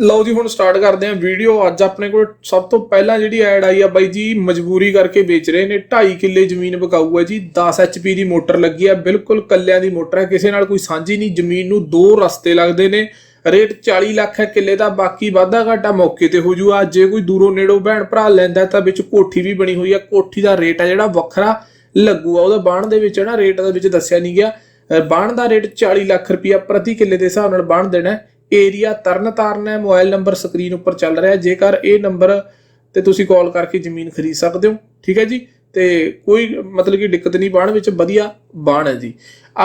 ਲਓ ਜੀ, ਹੁਣ ਸਟਾਰਟ ਕਰਦੇ ਹਾਂ ਵੀਡੀਓ ਅੱਜ ਆਪਣੇ ਕੋਲ ਸਭ ਤੋਂ ਪਹਿਲਾਂ ਜਿਹੜੀ ਐਡ ਆਈ ਆ ਬਾਈ ਜੀ, ਮਜਬੂਰੀ ਕਰਕੇ ਵੇਚ ਰਹੇ ਨੇ। 2.5 ਕਿੱਲੇ ਜ਼ਮੀਨ ਵਿਕਾਊ ਹੈ ਜੀ। 10 HP ਦੀ ਮੋਟਰ ਲੱਗੀ ਆ। ਬਿਲਕੁਲ ਕੱਲਿਆਂ ਦੀ ਮੋਟਰ ਹੈ। ਕਿਸੇ ਨਾਲ ਕੋਈ ਸਾਂਝੀ ਨਹੀਂ। ਜ਼ਮੀਨ ਨੂੰ ਦੋ ਰਸਤੇ ਲੱਗਦੇ ਨੇ। ਰੇਟ 40 ਲੱਖ ਹੈ ਕਿੱਲੇ ਦਾ। ਬਾਕੀ ਵਾਧਾ ਘਾਟਾ ਮੌਕੇ ਤੇ ਹੋ ਜੂਗਾ। ਜੇ ਕੋਈ ਦੂਰੋਂ ਨੇੜੋਂ ਭੈਣ ਭਰਾ ਲੈਂਦਾ ਤਾਂ ਵਿੱਚ ਕੋਠੀ ਵੀ ਬਣੀ ਹੋਈ ਆ। ਕੋਠੀ ਦਾ ਰੇਟ ਆ ਜਿਹੜਾ ਵੱਖਰਾ ਲੱਗੂਗਾ। ਉਹਦਾ ਬਾਣ ਦੇ ਵਿੱਚ ਨਾ ਰੇਟ ਦੇ ਵਿੱਚ ਦੱਸਿਆ ਨਹੀਂ ਗਿਆ। ਅਹ ਬਾਣ ਦਾ ਰੇਟ 40 ਲੱਖ ਰੁਪਇਆ ਪ੍ਰਤੀ ਕਿੱਲੇ ਦੇ ਹਿਸਾਬ ਨਾਲ ਬਾਣ ਦੇਣਾ ਏਰੀਆ ਤਰਨਤਾਰਨ ਹੈ ਮੋਬਾਈਲ ਨੰਬਰ ਸਕਰੀਨ ਉੱਪਰ ਚੱਲ ਰਿਹਾ ਜੇਕਰ ਇਹ ਨੰਬਰ ਤੇ ਤੁਸੀਂ ਕਾਲ ਕਰਕੇ ਜ਼ਮੀਨ ਖਰੀਦ ਸਕਦੇ ਹੋ, ਠੀਕ ਹੈ ਜੀ? ਤੇ ਕੋਈ ਮਤਲਬ ਕਿ ਦਿੱਕਤ ਨਹੀਂ, ਬਾਣ ਵਿੱਚ ਵਧੀਆ ਬਾਣ ਹੈ ਜੀ।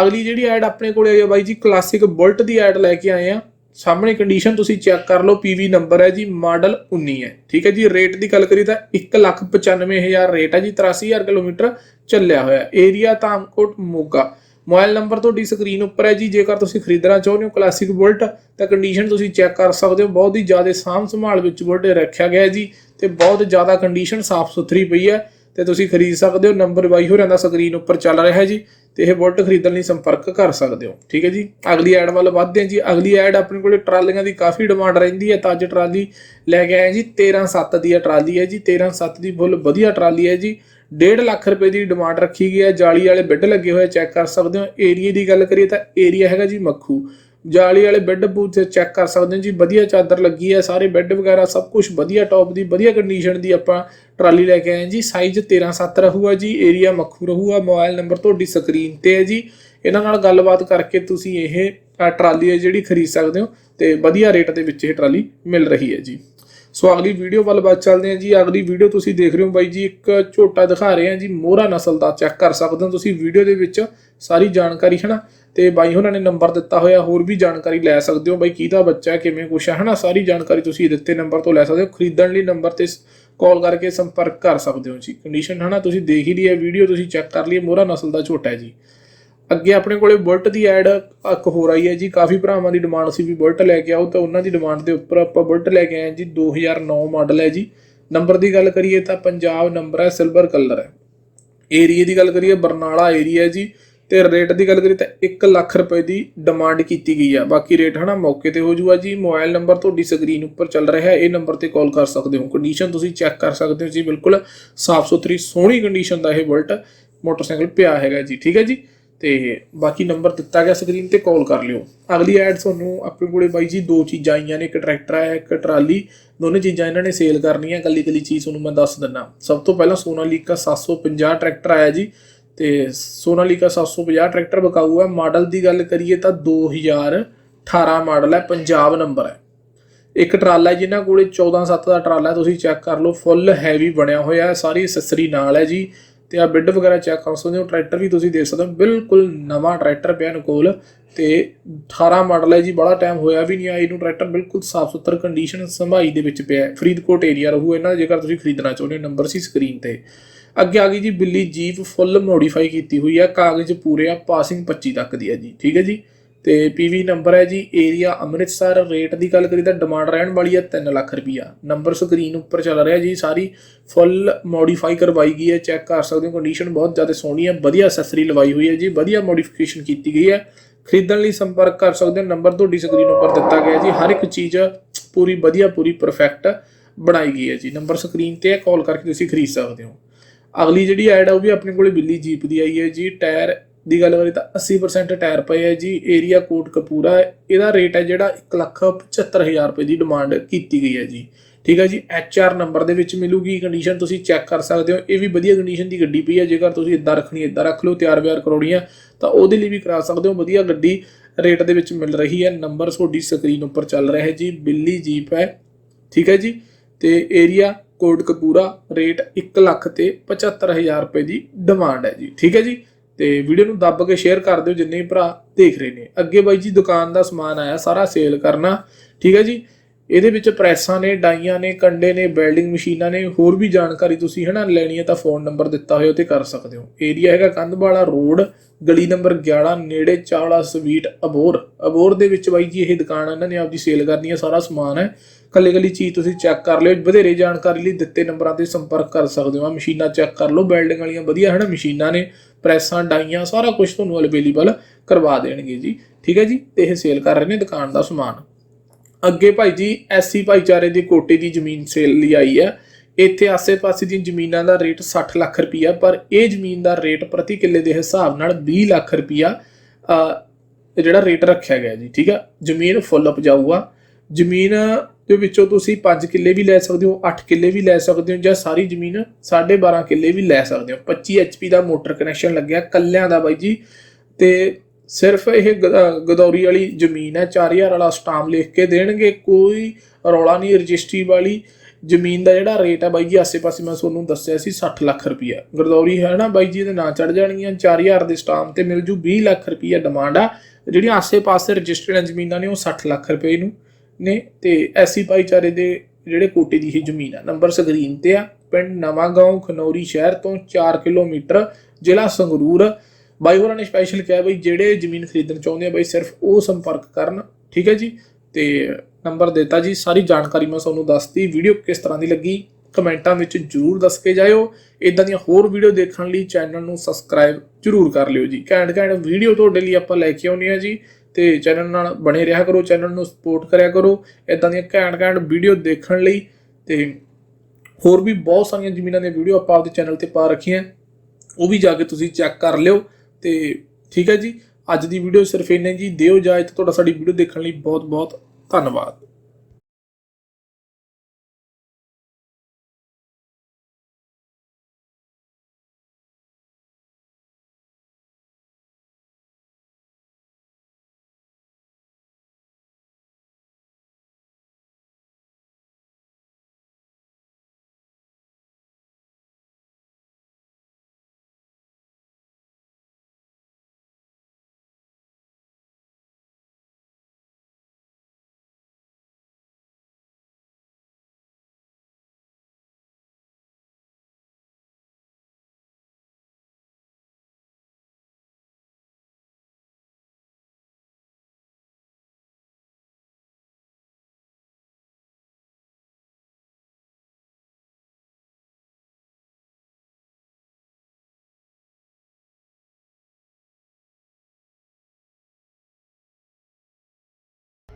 ਅਗਲੀ ਜਿਹੜੀ ਐਡ ਆਪਣੇ ਕੋਲ ਆਈ ਹੈ ਬਾਈ ਜੀ ਕਲਾਸਿਕ ਬੁਲਟ ਦੀ ਐਡ ਲੈ ਕੇ ਆਏ ਆ ਸਾਹਮਣੇ ਕੰਡੀਸ਼ਨ ਤੁਸੀਂ ਚੈੱਕ ਕਰ ਲਓ, ਪੀਵੀ ਨੰਬਰ ਹੈ ਜੀ ਮਾਡਲ 19 ਹੈ। ਠੀਕ ਹੈ ਜੀ ਰੇਟ ਦੀ ਗੱਲ ਕਰੀ ਤਾਂ 195000 ਰੇਟ ਹੈ ਜੀ 83000 ਕਿਲੋਮੀਟਰ ਚੱਲਿਆ ਹੋਇਆ area Dharamkot Moga. Mobile number ਤੁਹਾਡੀ ਸਕਰੀਨ ਉੱਪਰ ਹੈ ਜੀ, ਜੇਕਰ ਤੁਸੀਂ ਖਰੀਦਣਾ ਚਾਹੁੰਦੇ ਹੋ ਕਲਾਸਿਕ ਬੁਲਟ, ਤਾਂ ਕੰਡੀਸ਼ਨ ਤੁਸੀਂ ਚੈੱਕ ਕਰ ਸਕਦੇ ਹੋ। ਬਹੁਤ ਹੀ ਜ਼ਿਆਦਾ ਸਾਂਭ ਸੰਭਾਲ ਵਿੱਚ ਬੁਲਟ ਰੱਖਿਆ ਗਿਆ ਜੀ ਤੇ ਬਹੁਤ ਜ਼ਿਆਦਾ ਕੰਡੀਸ਼ਨ ਸਾਫ਼ ਸੁਥਰੀ ਪਈ ਹੈ ਤੇ ਤੁਸੀਂ ਖਰੀਦ ਸਕਦੇ ਹੋ। ਨੰਬਰ ਬਾਈ ਹੋਰਾਂ ਦਾ ਸਕਰੀਨ ਉੱਪਰ ਚੱਲ ਰਿਹਾ ਹੈ ਜੀ ਤੇ ਇਹ ਬੁਲਟ ਖਰੀਦਣ ਲਈ ਸੰਪਰਕ ਕਰ ਸਕਦੇ ਹੋ। ਠੀਕ ਹੈ ਜੀ? ਅਗਲੀ ਐਡ ਵੱਲ ਵੱਧਦੇ ਹਾਂ ਜੀ। ਅਗਲੀ ਐਡ ਆਪਣੇ ਕੋਲੇ ਟਰਾਲੀਆਂ ਦੀ ਕਾਫੀ ਡਿਮਾਂਡ ਰਹਿੰਦੀ ਹੈ। ਤਾਂ ਅੱਜ ਟਰਾਲੀ ਲੈ ਕੇ ਆਏ ਜੀ। 13.7 ਦੀ ਇਹ ਟਰਾਲੀ ਹੈ ਜੀ। 13.7 ਦੀ ਫੁੱਲ ਵਧੀਆ ਟਰਾਲੀ ਹੈ ਜੀ। 1.5 ਲੱਖ ਰੁਪਏ ਦੀ ਡਿਮਾਂਡ ਰੱਖੀ ਗਈ ਹੈ। ਜਾਲੀ ਵਾਲੇ ਬੈੱਡ ਲੱਗੇ ਹੋਏ ਚੈੱਕ ਕਰ ਸਕਦੇ ਹੋ। ਏਰੀਆ ਦੀ ਗੱਲ ਕਰੀਏ ਤਾਂ ਏਰੀਆ ਹੈਗਾ ਜੀ ਮੱਖੂ। ਜਾਲੀ ਵਾਲੇ ਬੈੱਡ ਬੂਥ ਚੈੱਕ ਕਰ ਸਕਦੇ ਹੋ ਜੀ। ਵਧੀਆ ਚਾਦਰ ਲੱਗੀ ਹੈ। ਸਾਰੇ ਬੈੱਡ ਵਗੈਰਾ ਸਭ ਕੁਝ ਵਧੀਆ ਟੌਪ ਦੀ, ਵਧੀਆ ਕੰਡੀਸ਼ਨ ਦੀ ਆਪਾਂ ਟਰਾਲੀ ਲੈ ਕੇ ਆਏ ਜੀ। ਸਾਈਜ਼ 13.7 ਰਹੂਗਾ ਜੀ। ਏਰੀਆ ਮੱਖੂ ਰਹੂਗਾ। ਮੋਬਾਈਲ ਨੰਬਰ ਤੁਹਾਡੀ ਸਕਰੀਨ ਤੇ ਹੈ ਜੀ। ਇਹਨਾਂ ਨਾਲ ਗੱਲਬਾਤ ਕਰਕੇ ਤੁਸੀਂ ਇਹ ਟਰਾਲੀ ਹੈ ਜਿਹੜੀ ਖਰੀਦ ਸਕਦੇ ਹੋ ਤੇ ਵਧੀਆ ਰੇਟ ਦੇ ਵਿੱਚ ਇਹ ਟਰਾਲੀ ਮਿਲ ਰਹੀ ਹੈ ਜੀ। ਸੋ ਅਗਲੀ ਵੀਡੀਓ ਵੱਲ ਬਾਤ ਚੱਲਦੇ ਹਾਂ ਜੀ। ਅਗਲੀ ਵੀਡੀਓ ਤੁਸੀਂ ਦੇਖ ਰਹੇ ਹੋ ਬਾਈ ਜੀ, ਇੱਕ ਝੋਟਾ ਦਿਖਾ ਰਹੇ ਹਾਂ ਜੀ, ਮੋਹਰਾ ਨਸਲ ਦਾ ਚੈੱਕ ਕਰ ਸਕਦੇ ਹੋ ਤੁਸੀਂ ਵੀਡੀਓ ਦੇ ਵਿੱਚ ਸਾਰੀ ਜਾਣਕਾਰੀ ਹੈ ਨਾ ਤੇ ਬਾਈ ਉਹਨਾਂ ਨੇ ਨੰਬਰ ਦਿੱਤਾ ਹੋਇਆ, ਹੋਰ ਵੀ ਜਾਣਕਾਰੀ ਲੈ ਸਕਦੇ ਹੋ ਬਾਈ ਕਿਹਦਾ ਬੱਚਾ ਕਿਵੇਂ ਕੁਛ ਹੈ ਨਾ ਸਾਰੀ ਜਾਣਕਾਰੀ ਤੁਸੀਂ ਦਿੱਤੇ ਨੰਬਰ ਤੋਂ ਲੈ ਸਕਦੇ ਹੋ। ਖਰੀਦਣ ਲਈ ਨੰਬਰ ਤੇ ਕਾਲ ਕਰਕੇ ਸੰਪਰਕ ਕਰ ਸਕਦੇ ਹੋ ਜੀ। ਕੰਡੀਸ਼ਨ ਹੈ ਨਾ ਤੁਸੀਂ ਦੇਖ ਹੀ ਲਈ ਹੈ, ਵੀਡੀਓ ਤੁਸੀਂ ਚੈੱਕ ਕਰ ਲਈ ਮੋਹਰਾ ਨਸਲ ਦਾ ਝੋਟਾ ਹੈ ਜੀ। ਅੱਗੇ ਆਪਣੇ ਕੋਲੇ ਬੁਲਟ ਦੀ ਐਡ ਇੱਕ ਹੋਰ ਆਈ ਹੈ ਜੀ, ਕਾਫੀ ਭਰਾਵਾਂ ਦੀ ਡਿਮਾਂਡ ਸੀ ਵੀ ਬੁਲਟ ਲੈ ਕੇ ਆਓ ਤਾਂ ਉਹਨਾਂ ਦੀ ਡਿਮਾਂਡ ਦੇ ਉੱਪਰ ਆਪਾਂ ਬੁਲਟ ਲੈ ਕੇ ਆਏ ਹਾਂ ਜੀ 2009 ਮਾਡਲ ਹੈ ਜੀ। ਨੰਬਰ ਦੀ ਗੱਲ ਕਰੀਏ ਤਾਂ ਪੰਜਾਬ ਨੰਬਰ ਹੈ ਸਿਲਵਰ ਕਲਰ ਹੈ। ਏਰੀਆ ਦੀ ਗੱਲ ਕਰੀਏ, ਬਰਨਾਲਾ ਏਰੀਆ ਹੈ ਜੀ, ਤੇ ਰੇਟ ਦੀ ਗੱਲ ਕਰੀਏ ਤਾਂ 1 ਲੱਖ ਰੁਪਏ ਦੀ ਡਿਮਾਂਡ ਕੀਤੀ ਗਈ ਆ। ਬਾਕੀ ਰੇਟ ਹਨਾ ਮੌਕੇ ਤੇ ਹੋ ਜੂਗਾ ਜੀ ਮੋਬਾਈਲ ਨੰਬਰ ਤੁਹਾਡੀ ਸਕਰੀਨ ਉੱਪਰ ਚੱਲ ਰਿਹਾ ਹੈ, ਇਹ ਨੰਬਰ ਤੇ ਕਾਲ ਕਰ ਸਕਦੇ ਹੋ। ਕੰਡੀਸ਼ਨ ਤੁਸੀਂ ਚੈੱਕ ਕਰ ਸਕਦੇ ਹੋ ਜੀ, ਬਿਲਕੁਲ ਸਾਫ਼ ਸੁਥਰੀ ਸੋਹਣੀ ਕੰਡੀਸ਼ਨ ਦਾ ਇਹ ਬੁਲਟ ਮੋਟਰਸਾਈਕਲ ਪਿਆ ਹੈਗਾ ਜੀ, ਠੀਕ ਹੈ ਜੀ? ਤੇ ਬਾਕੀ ਨੰਬਰ ਦਿੱਤਾ ਗਿਆ ਸਕਰੀਨ ਤੇ ਕਾਲ ਕਰ ਲਿਓ। ਅਗਲੀ ਐਡ ਤੁਹਾਨੂੰ ਆਪਣੇ ਕੋਲੇ ਬਾਈ ਜੀ ਦੋ ਚੀਜ਼ਾਂ ਆਈਆਂ ਨੇ, ਇੱਕ ਟਰੈਕਟਰ ਹੈ ਇੱਕ ਟਰਾਲੀ। ਦੋਨੇ ਚੀਜ਼ਾਂ ਇਹਨਾਂ ਨੇ ਸੇਲ ਕਰਨੀਆਂ ਕੱਲੀ ਕੱਲੀ ਚੀਜ਼ ਤੁਹਾਨੂੰ ਮੈਂ ਦੱਸ ਦਿੰਦਾ। ਸਭ ਤੋਂ ਪਹਿਲਾਂ ਸੋਨਾਲੀਕਾ 750 ਟਰੈਕਟਰ ਆਇਆ ਜੀ, ਤੇ ਸੋਨਾਲੀਕਾ 750 ਟਰੈਕਟਰ ਬਕਾਊ ਹੈ ਮਾਡਲ ਦੀ ਗੱਲ ਕਰੀਏ ਤਾਂ 2018 ਮਾਡਲ ਹੈ, ਪੰਜਾਬ ਨੰਬਰ ਹੈ। ਇੱਕ ਟਰਾਲਾ ਹੈ ਜਿਨ੍ਹਾਂ ਕੋਲੇ 14 7 ਦਾ ਟਰਾਲਾ ਤੁਸੀਂ ਚੈੱਕ ਕਰ ਲਓ ਫੁੱਲ ਹੈਵੀ ਬਣਿਆ ਹੋਇਆ ਹੈ, ਸਾਰੀ ਅਸੈਸਰੀ ਨਾਲ ਹੈ ਜੀ। ਤੇ ਆ ਬਿੱਡ ਵਗੈਰਾ ਚੈੱਕ ਕਰ ਸਕਦੇ ਹੋ ਟਰੈਕਟਰ ਵੀ ਤੁਸੀਂ ਦੇਖ ਸਕਦੇ ਹੋ। ਬਿਲਕੁਲ ਨਵਾਂ ਟਰੈਕਟਰ ਪਿਆ ਕੋਲ ਤੇ 18 ਮਾਡਲ ਹੈ ਜੀ, ਬੜਾ ਟਾਈਮ ਹੋਇਆ ਵੀ ਨਹੀਂ ਆ ਇਹਨੂੰ ਟਰੈਕਟਰ ਬਿਲਕੁਲ ਸਾਫ਼ ਸੁਥਰ ਕੰਡੀਸ਼ਨ ਸੰਭਾਈ ਦੇ ਵਿੱਚ ਪਿਆ ਫਰੀਦਕੋਟ ਏਰੀਆ ਰਹੂ ਇਹਨਾਂ ਦਾ, ਜੇਕਰ ਤੁਸੀਂ ਖਰੀਦਣਾ ਚਾਹੁੰਦੇ ਹੋ ਨੰਬਰ ਸੀ ਸਕਰੀਨ ਤੇ। ਅੱਗੇ ਆ ਗਈ ਜੀ, ਬਿੱਲੀ ਜੀਪ ਫੁੱਲ ਮੋਡੀਫਾਈ ਕੀਤੀ ਹੋਈ ਹੈ, ਕਾਗਜ਼ ਪੂਰੇ ਆ ਪਾਸਿੰਗ 25 ਤੱਕ ਦੀ ਹੈ ਜੀ, ਠੀਕ ਹੈ ਜੀ? ਤੇ ਪੀਵੀ ਨੰਬਰ ਹੈ ਜੀ ਏਰੀਆ ਅੰਮ੍ਰਿਤਸਰ ਰੇਟ ਦੀ ਗੱਲ ਕਰੀ ਤਾਂ ਡਿਮਾਂਡ ਰਹਿਣ ਵਾਲੀ ਹੈ 3 ਲੱਖ ਰੁਪਈਆ। ਨੰਬਰ ਸਕਰੀਨ ਉੱਪਰ ਚੱਲ ਰਿਹਾ ਜੀ, ਸਾਰੀ ਫੁੱਲ ਮੋਡੀਫਾਈ ਕਰਵਾਈ ਗਈ ਹੈ ਚੈੱਕ ਕਰ ਸਕਦੇ ਹੋ ਕੰਡੀਸ਼ਨ ਬਹੁਤ ਜ਼ਿਆਦਾ ਸੋਹਣੀ ਹੈ, ਵਧੀਆ ਅਸੈਸਰੀ ਲਵਾਈ ਹੋਈ ਹੈ ਜੀ, ਵਧੀਆ ਮੋਡੀਫਿਕੇਸ਼ਨ ਕੀਤੀ ਗਈ ਹੈ। ਖਰੀਦਣ ਲਈ ਸੰਪਰਕ ਕਰ ਸਕਦੇ ਹੋ ਨੰਬਰ ਤੁਹਾਡੀ ਸਕਰੀਨ ਉੱਪਰ ਦਿੱਤਾ ਗਿਆ ਜੀ, ਹਰ ਇੱਕ ਚੀਜ਼ ਪੂਰੀ ਵਧੀਆ, ਪੂਰੀ ਪਰਫੈਕਟ ਬਣਾਈ ਗਈ ਹੈ ਜੀ। ਨੰਬਰ ਸਕਰੀਨ ਤੇ ਹੈ ਕਾਲ ਕਰਕੇ ਤੁਸੀਂ ਖਰੀਦ ਸਕਦੇ ਹੋ। ਅਗਲੀ ਜਿਹੜੀ ਐਡ ਆ, ਉਹ ਵੀ ਆਪਣੇ ਕੋਲੇ ਬਿੱਲੀ ਜੀਪ ਦੀ ਆਈ ਹੈ ਜੀ ਟਾਇਰ ਦੀ ਗੱਲ ਕਰੀ ਤਾਂ 80% ਟਾਇਰ ਪਏ ਹੈ ਜੀ ਏਰੀਆ ਕੋਟ ਕਪੂਰਾ ਹੈ। ਇਹਦਾ ਰੇਟ ਹੈ ਜਿਹੜਾ 175000 ਰੁਪਏ ਦੀ ਡਿਮਾਂਡ ਕੀਤੀ ਗਈ ਹੈ ਜੀ। ਠੀਕ ਹੈ ਜੀ ਐਚ ਆਰ ਨੰਬਰ ਦੇ ਵਿੱਚ ਮਿਲੂਗੀ ਕੰਡੀਸ਼ਨ ਤੁਸੀਂ ਚੈੱਕ ਕਰ ਸਕਦੇ ਹੋ। ਇਹ ਵੀ ਵਧੀਆ ਕੰਡੀਸ਼ਨ ਦੀ ਗੱਡੀ ਪਈ ਹੈ, ਜੇਕਰ ਤੁਸੀਂ ਇਦਾਂ ਰੱਖਣੀ ਇਦਾਂ ਰੱਖ ਲਓ, ਤਿਆਰ ਵਿਆਰ ਕਰਾਉਣੀ ਹੈ ਤਾਂ ਉਹਦੇ ਲਈ ਵੀ ਕਰਾ ਸਕਦੇ ਹੋ। ਵਧੀਆ ਗੱਡੀ ਰੇਟ ਦੇ ਵਿੱਚ ਮਿਲ ਰਹੀ ਹੈ। ਨੰਬਰ ਤੁਹਾਡੀ ਸਕਰੀਨ ਉੱਪਰ ਚੱਲ ਰਿਹਾ ਹੈ ਜੀ, ਬਿੱਲੀ ਜੀਪ ਹੈ। ਠੀਕ ਹੈ ਜੀ, ਤੇ ਏਰੀਆ ਕੋਟ ਕਪੂਰਾ ਰੇਟ 1 ਲੱਖ ਤੇ 75000 ਰੁਪਏ ਦੀ ਡਿਮਾਂਡ ਹੈ ਜੀ। ਠੀਕ ਹੈ ਜੀ ਤੇ ਵੀਡੀਓ ਨੂੰ ਦੱਬ ਕੇ ਸ਼ੇਅਰ ਕਰ ਦਿਓ ਜਿੰਨੇ ਵੀ ਭਰਾ ਦੇਖ ਰਹੇ ਨੇ। ਅੱਗੇ ਬਾਈ ਜੀ ਦੁਕਾਨ ਦਾ ਸਮਾਨ ਆਇਆ, ਸਾਰਾ ਸੇਲ ਕਰਨਾ। ਠੀਕ ਹੈ ਜੀ? ਇਹਦੇ ਵਿੱਚ ਪ੍ਰੈਸਾਂ ਨੇ ਡਾਈਆਂ ਨੇ, ਕੰਡੇ ਨੇ, ਵੈਲਡਿੰਗ ਮਸ਼ੀਨਾਂ ਨੇ, ਹੋਰ ਵੀ ਜਾਣਕਾਰੀ ਤੁਸੀਂ ਹਨਾ ਲੈਣੀ ਹੈ ਤਾਂ ਫੋਨ ਨੰਬਰ ਦਿੱਤਾ ਹੋਇਆ ਉਹ ਤੇ ਕਰ ਸਕਦੇ ਹੋ। ਏਰੀਆ ਹੈਗਾ ਕੰਧਵਾਲਾ ਰੋਡ, ਗਲੀ ਨੰਬਰ 11 ਨੇੜੇ ਚਾਵਲਾ ਸਵੀਟ ਅਬੋਰ। ਅਬੋਰ ਦੇ ਵਿੱਚ ਬਾਈ ਜੀ ਇਹ ਦੁਕਾਨ ਇਹਨਾਂ ਨੇ ਆਪਦੀ ਸੇਲ ਕਰਨੀ ਹੈ ਸਾਰਾ ਸਮਾਨ ਹੈ। ਕੱਲੀ ਕੱਲੀ ਚੀਜ਼ ਤੁਸੀਂ ਚੈੱਕ ਕਰ ਲਿਓ ਵਧੇਰੇ ਜਾਣਕਾਰੀ ਲਈ ਦਿੱਤੇ ਨੰਬਰਾਂ ਤੇ ਸੰਪਰਕ ਕਰ ਸਕਦੇ ਹੋ। ਆ ਮਸ਼ੀਨਾਂ ਚੈੱਕ ਕਰ ਲਓ, ਵੈਲਡਿੰਗ ਵਾਲੀਆਂ ਵਧੀਆ ਹਨ ਮਸ਼ੀਨਾਂ ਨੇ, ਪ੍ਰੈਸਾਂ ਡਾਈਆਂ ਸਾਰਾ ਕੁਝ ਤੁਹਾਨੂੰ ਅਵੇਲੇਬਲ ਕਰਵਾ ਦੇਣਗੇ ਜੀ। ਠੀਕ ਹੈ ਜੀ? ਤੇ ਇਹ ਸੇਲ ਕਰ ਰਹੇ ਨੇ ਦੁਕਾਨ ਦਾ ਸਮਾਨ। ਅੱਗੇ ਭਾਈ ਜੀ ਐਸਸੀ ਭਾਈਚਾਰੇ ਦੀ ਕੋਟੇ ਦੀ ਜ਼ਮੀਨ ਸੇਲ ਲਈ ਆਈ ਹੈ। ਇੱਥੇ ਆਸੇ-ਪਾਸੇ ਦੀਆਂ ਜ਼ਮੀਨਾਂ ਦਾ ਰੇਟ 60 ਲੱਖ ਰੁਪਈਆ, ਪਰ ਇਹ ਜ਼ਮੀਨ ਦਾ ਰੇਟ ਪ੍ਰਤੀ ਕਿੱਲੇ ਦੇ ਹਿਸਾਬ ਨਾਲ 20 ਲੱਖ ਰੁਪਈਆ ਜਿਹੜਾ ਰੇਟ ਰੱਖਿਆ ਗਿਆ ਜੀ, ਠੀਕ ਆ? ਜ਼ਮੀਨ ਫੁੱਲ ਉਪਜਾਊ ਆ ਜ਼ਮੀਨ ਦੇ ਵਿੱਚੋਂ ਤੁਸੀਂ 5 ਕਿੱਲੇ ਵੀ ਲੈ ਸਕਦੇ ਹੋ 8 ਕਿੱਲੇ ਵੀ ਲੈ ਸਕਦੇ ਹੋ, ਜਾਂ ਸਾਰੀ ਜ਼ਮੀਨ 12.5 ਕਿੱਲੇ ਵੀ ਲੈ ਸਕਦੇ ਹੋ। 25 HP ਦਾ ਮੋਟਰ ਕਨੈਕਸ਼ਨ ਲੱਗਿਆ ਕੱਲਿਆਂ ਦਾ ਬਾਈ ਜੀ। ਤੇ ਸਿਰਫ ਇਹ ਗਦੌਰੀ ਵਾਲੀ ਜ਼ਮੀਨ ਹੈ 4000 ਵਾਲਾ ਸਟਾਮ ਲਿਖ ਕੇ ਦੇਣਗੇ, ਕੋਈ ਰੌਲਾ ਨਹੀਂ, ਰਜਿਸਟਰੀ ਵਾਲੀ ਜ਼ਮੀਨ ਦਾ ਜਿਹੜਾ ਰੇਟ ਹੈ ਬਾਈ ਜੀ, ਆਸੇ-ਪਾਸੇ ਮੈਂ ਤੁਹਾਨੂੰ ਦੱਸਿਆ ਸੀ 60 ਲੱਖ ਰੁਪਈਆ। ਗਰਦੌਰੀ ਹੈ ਨਾ ਬਾਈ ਜੀ, ਇਹਦੇ ਨਾਂ ਚੜ ਜਾਣਗੀਆਂ 4000 ਦੇ ਸਟਾਮ ਤੇ ਮਿਲ ਜੂ 20 ਲੱਖ ਰੁਪਈਆ ਡਿਮਾਂਡ ਆ। ਜਿਹੜੀਆਂ ਆਸੇ-ਪਾਸੇ ਰਜਿਸਟਰਡ ਜ਼ਮੀਨਾਂ ਨੇ, ਉਹ 60 ਲੱਖ ਰੁਪਏ ਨੂੰ ਨੇ, ਤੇ ਐਸੀ ਭਾਈਚਾਰੇ ਦੇ ਜਿਹੜੇ ਕੋਟੇ ਦੀ ਹੀ ਜ਼ਮੀਨ ਆ। ਨੰਬਰ ਸਕਰੀਨ ਤੇ ਆ, ਪਿੰਡ ਨਵਾਂ ਗਾਉਂ, ਖਨੌਰੀ ਸ਼ਹਿਰ ਤੋਂ 4 ਕਿਲੋਮੀਟਰ, ਜ਼ਿਲ੍ਹਾ ਸੰਗਰੂਰ। ਬਾਈ ਹੋਰਾਂ ਨੇ ਸਪੈਸ਼ਲ ਕਿਹਾ ਬਈ ਜਿਹੜੇ ਜ਼ਮੀਨ ਖਰੀਦਣ ਚਾਹੁੰਦੇ ਆ ਬਈ ਸਿਰਫ ਉਹ ਸੰਪਰਕ ਕਰਨ, ਠੀਕ ਹੈ ਜੀ? ਤੇ ਨੰਬਰ ਦਿੱਤਾ ਜੀ, ਸਾਰੀ ਜਾਣਕਾਰੀ ਮੈਂ ਤੁਹਾਨੂੰ ਦੱਸਤੀ ਵੀਡੀਓ ਕਿਸ ਤਰ੍ਹਾਂ ਦੀ ਲੱਗੀ, ਕਮੈਂਟਾਂ ਵਿੱਚ ਜਰੂਰ ਦੱਸ ਕੇ ਜਾਇਓ। ਇਦਾਂ ਦੀਆਂ ਹੋਰ ਵੀਡੀਓ ਦੇਖਣ ਲਈ ਚੈਨਲ ਨੂੰ ਸਬਸਕ੍ਰਾਈਬ ਜਰੂਰ ਕਰ ਲਿਓ ਜੀ। ਘੈਂਟ ਘੈਂਟ ਵੀਡੀਓ ਤੁਹਾਡੇ ਲਈ ਆਪਾਂ ਲੈ ਕੇ ਆਉਂਦੇ ਆ ਜੀ, ਤੇ ਚੈਨਲ ਨਾਲ ਬਣੇ ਰਿਹਾ ਕਰੋ ਚੈਨਲ ਨੂੰ ਸਪੋਰਟ ਕਰਿਆ ਕਰੋ। ਇਦਾਂ ਦੀਆਂ ਘੈਂਟ ਘੈਂਟ ਵੀਡੀਓ ਦੇਖਣ ਲਈ, ਤੇ ਹੋਰ ਵੀ ਬਹੁਤ ਸਾਰੀਆਂ ਜ਼ਮੀਨਾਂ ਦੀਆਂ ਵੀਡੀਓ ਆਪਾਂ ਆਪਦੇ ਚੈਨਲ ਤੇ ਪਾ ਰੱਖੀਆਂ। ਉਹ ਵੀ ਜਾ ਕੇ ਤੁਸੀਂ ਚੈੱਕ ਕਰ ਲਿਓ। ਤੇ ਠੀਕ ਹੈ ਜੀ। ਅੱਜ ਦੀ ਵੀਡੀਓ ਸਿਰਫ ਇੰਨੇ ਜੀ। ਦਿਓ ਇਜਾਜ਼ਤ। ਤੁਹਾਡਾ ਸਾਡੀ ਵੀਡੀਓ ਦੇਖਣ ਲਈ ਬਹੁਤ ਬਹੁਤ ਧੰਨਵਾਦ।